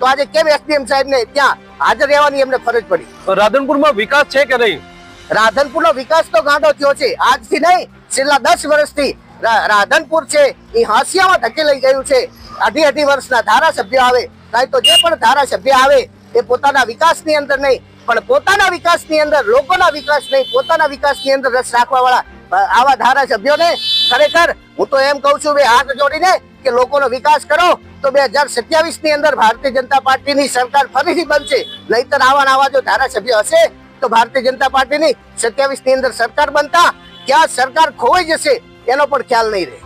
તો આજે કેમ એસડીએમ સાહેબ ને ત્યાં હાજર રહેવાની એમને ફરજ પડી? રાધનપુરમાં વિકાસ છે કે નહીં? રાધનપુરનો વિકાસ તો ગાંડો થયો છે. આજથી નહીં છેલ્લા દસ વર્ષથી રાધનપુર છે. એ હાંસિયામાં લઈ ગયું છે. અઢી અઢી વર્ષના ધારાસભ્ય આવે. કાંઈ તો જે પણ ધારાસભ્ય આવે એ પોતાના વિકાસની અંદર નહીં પણ પોતાના વિકાસની અંદર લોકોના વિકાસ નહીં પોતાના વિકાસની અંદર રસ રાખવા વાળા આવા ધારાસભ્યોને ખરેખર હું તો એમ કહું છું બે હાથ જોડીને કે લોકોનો વિકાસ કરો તો બે હજાર સત્યાવીસની અંદર ભારતીય જનતા પાર્ટીની સરકાર ફરીથી બનશે. નહીતર આવા આવા જો ધારાસભ્ય હશે તો ભારતીય જનતા પાર્ટીની સત્યાવીસની અંદર સરકાર બનતા ક્યાં સરકાર ખોવાઈ જશે એનો પણ ખ્યાલ નહીં રહે.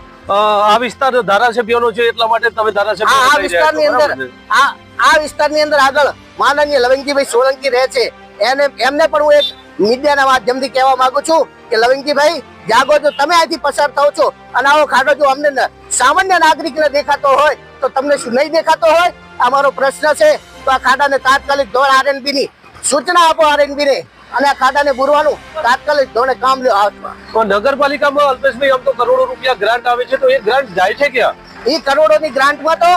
આ વિસ્તાર ધારાસભ્યોનો છે એટલા માટે તમે ધારાસભ્ય આ વિસ્તારની અંદર બરાબર છે? આ આ વિસ્તારની અંદર આગળ માનનીય લવિંગજીભાઈ સોલંકી રહે છે. એને એમને પણ હું એક મીડિયાના માધ્યમથી કહેવા માંગુ છું કે લવિંગજીભાઈ જાગો છો તમે અહીંથી પસાર થાવ છો. અને આવો ખાડો જો અમને સામાન્ય નાગરિકને દેખાતો હોય તો તમને શું નહીં દેખાતો હોય? અમારો પ્રશ્ન છે. તો આ ખાડાને તાત્કાલિક ધોરણ આરએનબી ની સૂચના આપો આરએનબી ને. અને આ ખાડાને બુરવાનું તાત્કાલિક ધોરણે કામ લ્યો હાથમાં. નગરપાલિકામાં અલ્પેશભાઈ આમ તો કરોડો રૂપિયા ગ્રાન્ટ આવે છે તો એ ગ્રાન્ટ જાય છે ક્યાં? એ કરોડોની ગ્રાન્ટમાં તો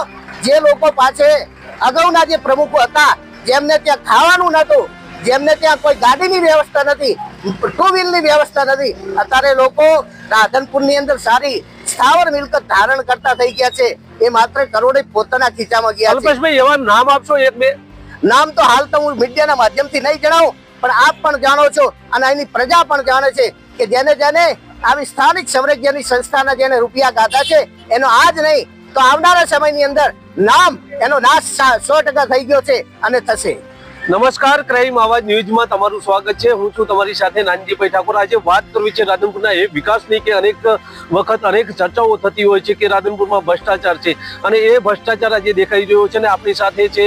જે લોકો પાસે અગાઉના જે પ્રમુખો હતા જેમને ત્યાં ખાવાનું નતું જેમને ત્યાં કોઈ ગાડીની વ્યવસ્થા નથી ટુ વ્હીલની વ્યવસ્થા નથી. અત્યારે લોકો રાધનપુરની અંદર સારી સ્થાવર મિલકત ધારણ કરતા થઈ ગયા છે. એ માત્ર કરોડે પોતાના ખીચામાં ગયા અલ્પેશભાઈ એવા નામ આપશો એક બે? નામ તો હાલ તો હું મીડિયાના માધ્યમથી નહીં જણાવું પણ આપ પણ જાણો છો અને અહીંની પ્રજા પણ જાણે છે કે જેને જેને આવી સ્થાનિક સ્વરાજ્યની સંસ્થાના જેને રૂપિયા ગાતા છે એનો આજ નહીં તો આવનારા સમયની અંદર નામ એનો નાશ સો ટકા થઈ ગયો છે અને થશે. નમસ્કાર, ક્રાઇમ આવાજ ન્યૂઝમાં તમારું સ્વાગત છે. હું છું તમારી સાથે નાનજીભાઈ ઠાકોર. આજે વાત કરવી છે રાધનપુરના એ વિકાસની કે અનેક વખત અનેક ચર્ચાઓ થતી હોય છે કે રાધનપુરમાં ભ્રષ્ટાચાર છે. અને એ ભ્રષ્ટાચાર આજે દેખાઈ રહ્યો છે અને આપણી સાથે છે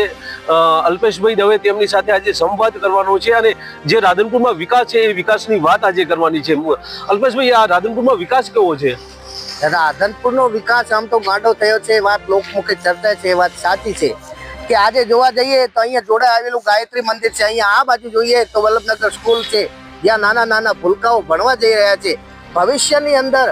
અલ્પેશભાઈ દવે. તેમની સાથે આજે સંવાદ કરવાનો છે અને જે રાધનપુરમાં વિકાસ છે, એ વિકાસની વાત આજે કરવાની છે. અલ્પેશભાઈ, આ રાધનપુરમાં વિકાસ કેવો છે? રાધનપુરનો વિકાસ આમ તો ગાંડો થયો છે. વાત લોકમુખે ચર્ચા છે, એ વાત સાચી છે. કે આજે જોવા જઈએ તો અહીંયા જોડે આવેલું ગાયત્રી મંદિર છે. અહીંયા આ બાજુ જોઈએ તો વલ્લભનગર સ્કૂલ છે. જ્યાં નાના નાના ભૂલકાઓ ભણવા જઈ રહ્યા છે. ભવિષ્યની અંદર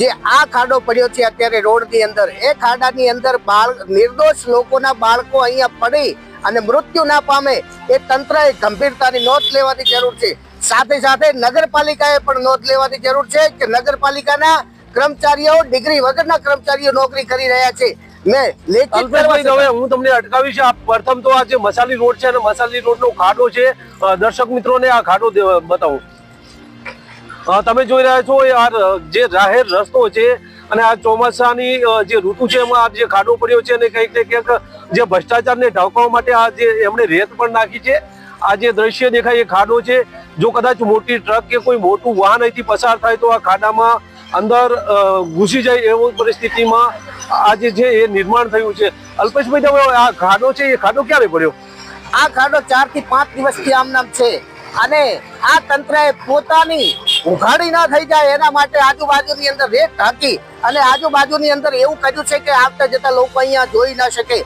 જે આ ખાડો પડ્યો છે અત્યારે રોડની અંદર, એ ખાડાની અંદર બાળ, નિર્દોષ લોકોના બાળકો અહીંયા પડી અને મૃત્યુ ના પામે એ તંત્રએ ગંભીરતાની નોંધ લેવાની જરૂર છે. સાથે સાથે નગરપાલિકાએ પણ નોંધ લેવાની જરૂર છે કે નગરપાલિકાના કર્મચારીઓ ડિગ્રી વગરના કર્મચારીઓ નોકરી કરી રહ્યા છે. મેં લેખિત અલ્પેશભાઈ કરવા દવે હું તમને અટકાવી આ પ્રથમ તો આ જે મસાલી રોડ છે અને મસાલી રોડ નો ખાડો છે દર્શક મિત્રોને આ ખાડો બતાવો. તમે જોઈ રહ્યા છો આ જે જાહેર રસ્તો છે અને આ ચોમાસાની જે ઋતુ છે એમાં આ જે ખાડો પડ્યો છે અને કંઈક ને ક્યાંક જે ભ્રષ્ટાચારને ઢાંકવા માટે આ જે એમણે રેત પણ નાખી છે. આ જે દ્રશ્ય દેખાય એ ખાડો છે. જો કદાચ મોટી ટ્રક કે કોઈ મોટું વાહન અહીંથી પસાર થાય તો આ ખાડામાં અંદર ઘૂસી જાય એવું પરિસ્થિતિમાં આજે જે એ નિર્માણ થયું છે. અલ્પેશભાઈ તમે આ ખાડો છે, એ ખાડો ક્યારે પડ્યો? આ ખાડો ચારથી પાંચ દિવસથી આમ નામ છે. અને આ તંત્રએ પોતાની ઉઘાડી ના થઈ જાય એના માટે આજુબાજુની અંદર રેત હાકી અને આજુબાજુની અંદર એવું કર્યું છે કે આવતા જતા લોકો અહીંયા જોઈ ના શકે.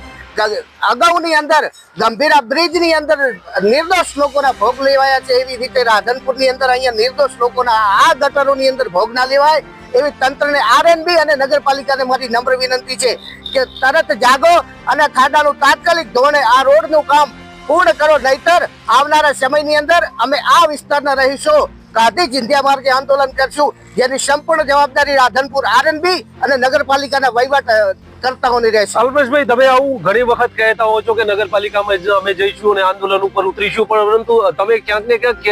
અગાઉની અંદર, ગંભીરા બ્રિજની અંદર નિર્દોષ લોકોના ભોગ લેવાયા છે એવી રીતે રાધનપુરની અંદર અહીંયા નિર્દોષ લોકોના આ ગટરોની અંદર ભોગ ના લેવાય. એવી તંત્રને આરએનબી અને નગરપાલિકાને મારી નમ્ર વિનંતી છે કે તરત જાગો અને ખાડાનું તાત્કાલિક ધોરણે આ રોડનું કામ પૂર્ણ કરો. નહીતર આવનારા સમયની અંદર અમે આ વિસ્તારના રહીશો ગાંધી જિંધ્યા માર્ગે આંદોલન કરશું. જેની સંપૂર્ણ જવાબદારી રાધનપુર આરએનબી અને નગરપાલિકાના વહીવટ અ, કરતાઓની રહેશે અલ્પેશભાઈ તમે આવું ઘણી વખત કહેતા હો છો કે નગરપાલિકામાં જ અમે જઈશું અને આંદોલન ઉપર ઉતરીશું પણ પરંતુ તમે ક્યાંક ને ક્યાંક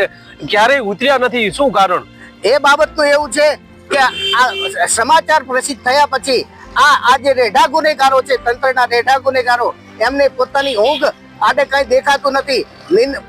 ક્યારેય ઉતર્યા નથી. શું કારણ? એ બાબતનું એવું છે કે આ સમાચાર પ્રસિદ્ધ થયા પછી આ આ જે રેઢા ગુનેગારો છે તંત્રના રેઢા ગુનેગારો એમને પોતાની ઊંઘ આડે કઈ દેખાતું નથી.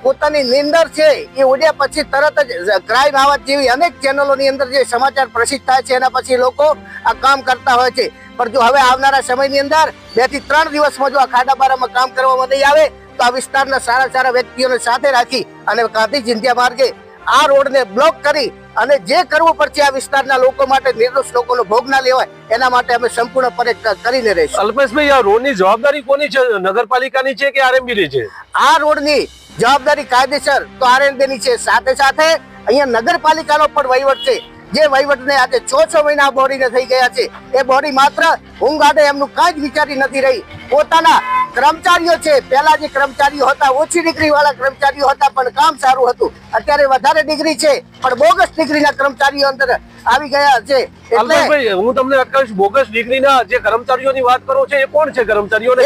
પોતાની નિંદર છે એ ઉડ્યા પછી તરત જ ક્રાઇમ આવાજ જેવી અનેક ચેનલોની અંદર જે સમાચાર પ્રસિદ્ધ થાય છે એના પછી લોકો આ કામ કરતા હોય છે. પણ જો હવે આવનારા સમયની અંદર બેથી ત્રણ દિવસમાં જો આ ખાડાપારામાં કામ કરવામાં નહીં આવે તો આ વિસ્તારના સારા સારા વ્યક્તિઓને સાથે રાખી અને ગાંધી જિંધ્યા માર્ગે આ રોડને બ્લોક કરી અને જે કરવું પડશે આ વિસ્તારના લોકો માટે નિર્દોષ લોકોનો ભોગ ના લેવાય એના માટે અમે સંપૂર્ણપણે ક- કરીને રહીશું. અલ્પેશભાઈ આ રોડની જવાબદારી કોની છે? નગરપાલિકાની છે કે આરએમબી ની છે? આ રોડની જવાબદારી કાયદેસર તો આરએનબી ની છે. સાથે સાથે અહીંયા નગરપાલિકાનો પણ વહીવટ છે. જે વહીવટને આજે છ છ મહિના બોડીને થઈ ગયા છે, એ બોડી માત્ર ઊંઘ આડે એમનું કાંઈ જ વિચારી નથી રહી. પોતાના કર્મચારીઓ છે. પહેલા જે કર્મચારીઓ હતા ઓછી ડિગ્રી વાળા કર્મચારીઓ હતા પણ કામ સારું હતું. અત્યારે વધારે ડિગ્રી છે પણ બોગસ ડિગ્રીના કર્મચારીઓ અંદર આવી ગયા છે. એટલે હું તમને અટકાવીશ બોગસ ડિગ્રીના જે કર્મચારીઓની વાત કરો છો એ કોણ છે કર્મચારીઓ ને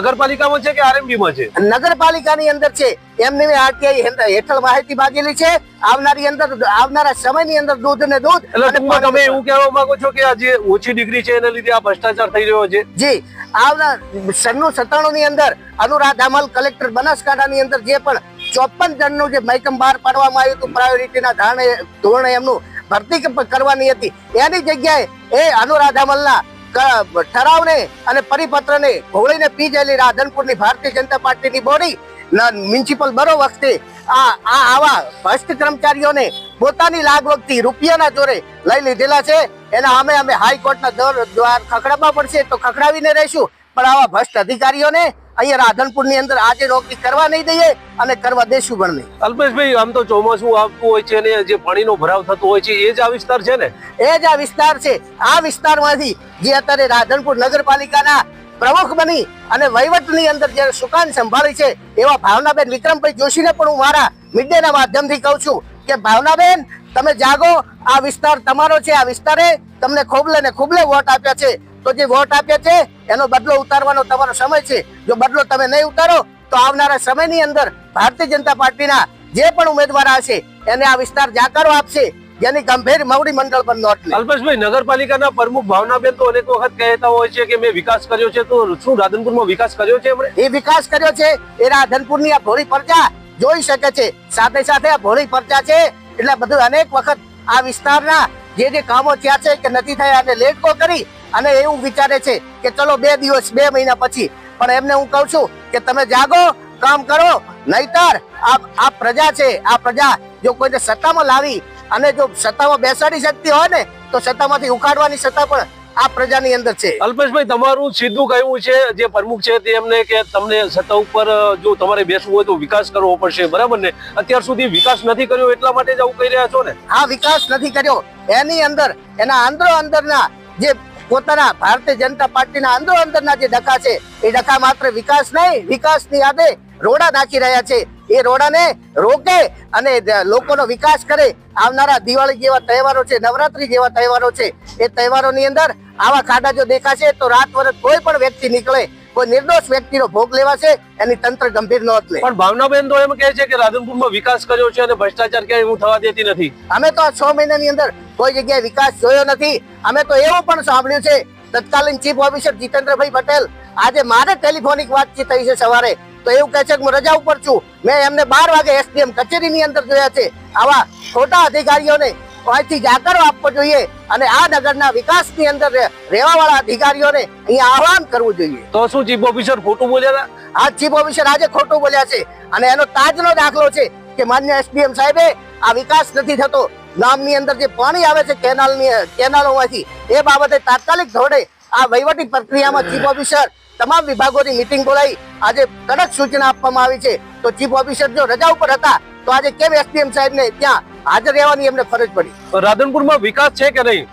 નગરપાલિકામાં છે કે આરએમબી માં છે? નગરપાલિકાની અંદર છે. એમની આરટીઆઈ હેઠળ માહિતી માંગેલી છે. આવનારી અંદર આવનારા સમયની અંદર દૂધ ને દૂધ એટલે તમે એવું કહેવા માંગો છો કે આ જે ઓછી ડિગ્રી છે એના લીધે આ ભ્રષ્ટાચાર થઈ રહ્યો છે? જી. આવનાર સન્નું સત્તાણું ની અંદર અનુરાધ ધામલ કલેક્ટર બનાસકાંઠાની અંદર જે પણ ચોપન જણનું જે મહેકમ બહાર પાડવામાં આવ્યું હતું પ્રાયોરિટીના ધારણે, ધોરણે એમનું ભરતી કરવાની હતી. એની જગ્યાએ એ અનુરાધ અમલના ક- ઠરાવને અને પરિપત્રને ઘોળીને પી ગયેલી રાધનપુરની ભારતીય જનતા પાર્ટીની બોડી મ્યુનિસિપલ બરો વખતે આ આ આવા ભ્રષ્ટ કર્મચારીઓને પોતાની લાગવગથી રૂપિયાના જોરે લઈ લીધેલા છે. એના અમે અમે હાઈકોર્ટના દર, દ્વાર ખખડાવવા પડશે. તો ખખડાવીને રહીશું. પણ આવા ભ્રષ્ટ અધિકારીઓને અહીંયા રાધનપુરની અંદર આજે નોકરી કરવા નહીં દઈએ અને કરવા દેશું પણ નહીં અલ્પેશભાઈ આમ તો ચોમાસું આવતું હોય છે અને જે પાણીનો ભરાવ થતો હોય છે એ જ આ વિસ્તાર છે ને? એ જ આ વિસ્તાર છે. આ વિસ્તારમાંથી જે અત્યારે રાધનપુર નગરપાલિકાના પ્રમુખ બની અને વહીવટની અંદર જે સુકાન સંભાળી છે એવા ભાવનાબેન વિક્રમભાઈ જોશીને પણ હું મારા મીડિયાના માધ્યમથી કહું છું કે ભાવનાબેન તમે જાગો. આ વિસ્તાર તમારો છે. આ વિસ્તારે તમને ખોબલે ને ખોબલે વોટ આપ્યા છે. તો જે વોટ આપ્યા છે એનો બદલો ઉતારવાનો તમારો સમય છે. જો બદલો તમે નહીં ઉતારો તો આવનારા સમયની અંદર ભારતીય જનતા પાર્ટીના જે પણ ઉમેદવાર હશે એને આ વિસ્તાર જાકારો આપશે. જેની ગંભીર મવડી મંડળ પર નોટ અલ્પેશભાઈ નગરપાલિકાના પ્રમુખ ભાવનાબેન તો અનેક વખત કહેતા હોય છે કે મેં વિકાસ કર્યો છે તો શું રાધનપુરમાં વિકાસ કર્યો છે એમણે? એ વિકાસ કર્યો છે એ રાધનપુરની આ ભોળી પરચા જોઈ શકે છે. સાથે સાથે આ ભોળી પરચા છે એટલે બધું અનેક વખત આ વિસ્તારના જે જે કામો થયા છે કે નથી થયા અને લેટકો કરી અને એવું વિચારે છે કે ચલો બે દિવસ બે મહિના પછી. પણ એમને હું કહું છું કે તમે જાગો કામ કરો નહીતર આ આ પ્રજા છે આ પ્રજા જો કોઈને સત્તામાં લાવી અને જો સત્તામાં બેસાડી શકતી હોય ને તો સત્તામાંથી ઉખાડવાની સત્તા પણ આ પ્રજાની અંદર છે. અલ્પેશભાઈ તમારું સીધું કહેવું છે જે પ્રમુખ છે તે એમને કે તમને સત્તા ઉપર જો તમારે બેસવું હોય તો વિકાસ કરવો પડશે બરાબર ને? અત્યાર સુધી વિકાસ નથી કર્યો એટલા માટે જ આવું કહી રહ્યા છો ને? આ વિકાસ નથી કર્યો. એની અંદર એના અંદરો અંદરના જે પોતાના ભારતીય જનતા પાર્ટીના અંદરો અંદરના જે ડખા છે એ ડખા માત્ર વિકાસ નહીં વિકાસની યાદે રોડા નાખી રહ્યા છે. એ રોડાને રોકે અને લોકોનો વિકાસ કરે. આવનારા દિવાળી જેવા તહેવારો છે નવરાત્રી જેવા તહેવારો છે એ તહેવારોની અંદર આવા ખાડા જો દેખાશે તો રાત વરસ કોઈ પણ વ્યક્તિ નીકળે કોઈ નિર્દોષ વ્યક્તિનો ભોગ લેવાશે એની તંત્ર ગંભીર નોંધ લે. પણ ભાવનાબેન તો એમ કહે છે કે રાધનપુરમાં વિકાસ કર્યો છે અને ભ્રષ્ટાચાર ક્યાંય હું થવા દેતી નથી. અમે તો આ છ મહિનાની અંદર કોઈ જગ્યાએ વિકાસ જોયો નથી. અમે તો એવું પણ સાંભળ્યું છે તત્કાલીન ચીફ ઓફિસર જીતેન્દ્રભાઈ પટેલ આજે મારે ટેલિફોનિક વાતચીત થઈ છે સવારે. તો એવું કહે છે કે હું રજા ઉપર છું. મેં એમને બાર વાગે એસડીએમ કચેરીની અંદર જોયા છે. આવા ખોટા અધિકારીઓને અહીંથી જાકારો આપવો જોઈએ અને આ નગરના વિકાસની અંદર રહેવાવાળા અધિકારીઓને અહીંયા આહવાન કરવું જોઈએ. તો શું ચીફ ઓફિસર ખોટું બોલ્યા હતા? આ ચીફ ઓફિસર આજે ખોટું બોલ્યા છે અને એનો તાજનો દાખલો છે કે માન્ય એસડીએમ સાહેબે આ વિકાસ નથી થતો. ગામની અંદર જે પાણી આવે છે કેનાલની કેનાલોમાંથી એ બાબતે તાત્કાલિક ધોરણે આ વહીવટી પ્રક્રિયામાં ચીફ ઓફિસર તમામ વિભાગોની મિટિંગ બોલાવી આજે કડક સૂચના આપવામાં આવી છે. તો ચીફ ઓફિસર જો રજા ઉપર હતા તો આજે કેમ એસડીએમ સાહેબને ત્યાં હાજર રહેવાની એમને ફરજ પડી. રાધનપુરમાં વિકાસ છે કે નહીં?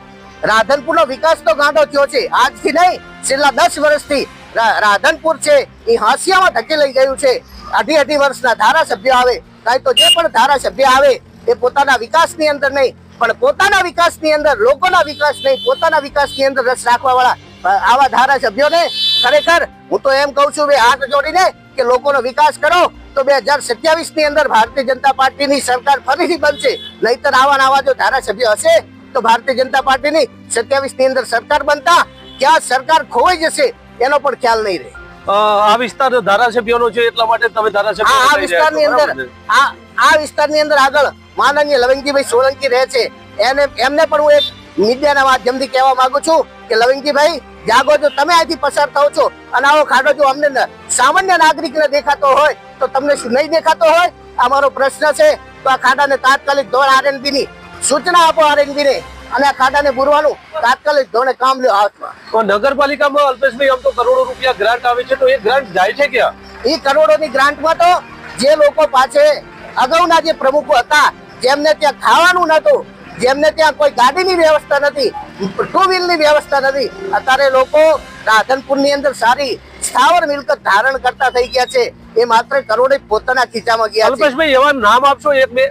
રાધનપુરનો વિકાસ તો ગાંડો થયો છે. આજથી નહીં છેલ્લા દસ વર્ષથી રાધનપુર છે એ હાંસિયામાં ધકેલાઈ ગયું છે. અઢી અઢી વર્ષના ધારાસભ્ય આવે કાંઈ તો જે પણ ધારાસભ્ય આવે એ પોતાના વિકાસની અંદર નહીં પણ પોતાના વિકાસની અંદર લોકોના વિકાસ નહીં પોતાના વિકાસની અંદર રસ રાખવા વાળા આવા ધારાસભ્યોને ખરેખર હું તો એમ કહું છું બે હાથ જોડીને કે લોકોનો વિકાસ કરો તો બે હજાર સત્યાવીસની અંદર ભારતીય જનતા પાર્ટીની સરકાર ફરીથી બનશે. નહીતર આવા આવા જો ધારાસભ્ય હશે તો ભારતીય જનતા પાર્ટીની સત્યાવીસની અંદર સરકાર બનતા ક્યાં સરકાર ખોવાઈ જશે એનો પણ ખ્યાલ નહીં રહે. આ વિસ્તાર ધારાસભ્યોનો છે એટલા માટે તમે ધારાસભ્ય આ વિસ્તારની અંદર આ આ વિસ્તારની અંદર આગળ માનનીય લવિંગજીભાઈ સોલંકી રહે છે. એને એમને પણ હું એક મીડિયાના માધ્યમથી કહેવા માંગુ છું કે લવિંગજીભાઈ જાગો જો તમે અહીંથી પસાર થાવ છો. અને આવો ખાડો જો અમને સામાન્ય નાગરિકને દેખાતો હોય તો તમને શું નહીં દેખાતો હોય? અમારો પ્રશ્ન છે. તો આ ખાડાને તાત્કાલિક ધોરણ આરએનબી ની સૂચના આપો આરએનબી ને. અને આ ખાડાને પૂરવાનું તાત્કાલિક ધોરણે કામ લ્યો હાથમાં. તો નગરપાલિકામાં અલ્પેશભાઈ આમ તો કરોડો રૂપિયા ગ્રાન્ટ આવે છે તો એ ગ્રાન્ટ જાય છે ક્યાં? એ કરોડોની ગ્રાન્ટમાં તો જે લોકો પાસે અગાઉના જે પ્રમુખો હતા જેમને ત્યાં ખાવાનું નહોતું જેમને ત્યાં કોઈ ગાડીની વ્યવસ્થા નથી ટુ વ્હીલની વ્યવસ્થા નથી અત્યારે લોકો રાધનપુરની અંદર સારી સ્થાવર મિલકત ધારણ કરતા થઈ ગયા છે. એ માત્ર કરોડે પોતાના ખીચામાં ગયા અલ્પેશભાઈ એવા નામ આપશો એક બે?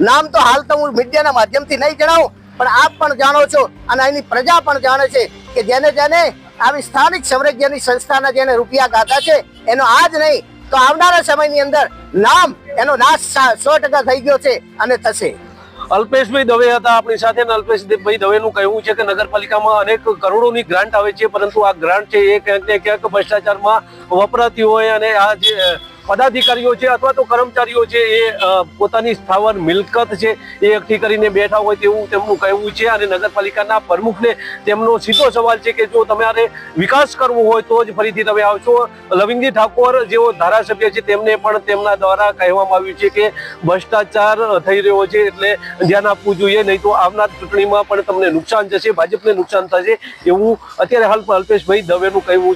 નામ તો હાલ તો હું મીડિયાના માધ્યમથી નહીં જણાવું પણ આપ પણ જાણો છો અને અહીંની પ્રજા પણ જાણે છે કે જેને જેને આવી સ્થાનિક સ્વરાજ્યની સંસ્થાના જેને રૂપિયા ગાતા છે એનો આજ નહીં તો આવનારા સમયની અંદર નામ એનો નાશ સો ટકા થઈ ગયો છે અને થશે. અલ્પેશભાઈ દવે હતા આપણી સાથે અલ્પેશભાઈ દવેનું કહેવું છે કે નગરપાલિકામાં અનેક કરોડોની ગ્રાન્ટ આવે છે, પરંતુ આ ગ્રાન્ટ છે એ ક્યાંક ને ક્યાંક ભ્રષ્ટાચારમાં વપરાતી હોય અને આ જે પદાધિકારીઓ છે અથવા તો કર્મચારીઓ છે એ પોતાની સ્થાવર મિલકત છે, એ એકઠી કરીને બેઠા હોય તેવું તેમનું કહેવું છે અને નગરપાલિકાના પ્રમુખને તેમનો સીધો સવાલ છે કે જો તમારે વિકાસ કરવો હોય તો જ ફરીથી તમે આવશો. લવિંગજી ઠાકોર જેઓ ધારાસભ્ય છે તેમને પણ તેમના દ્વારા કહેવામાં આવ્યું છે કે ભ્રષ્ટાચાર થઈ રહ્યો છે એટલે ધ્યાન આપવું જોઈએ, નહીં તો આવનાર ચૂંટણીમાં પણ તમને નુકસાન જશે, ભાજપને નુકસાન થશે એવું અત્યારે હાલ અલ્પેશભાઈ દવેનું કહેવું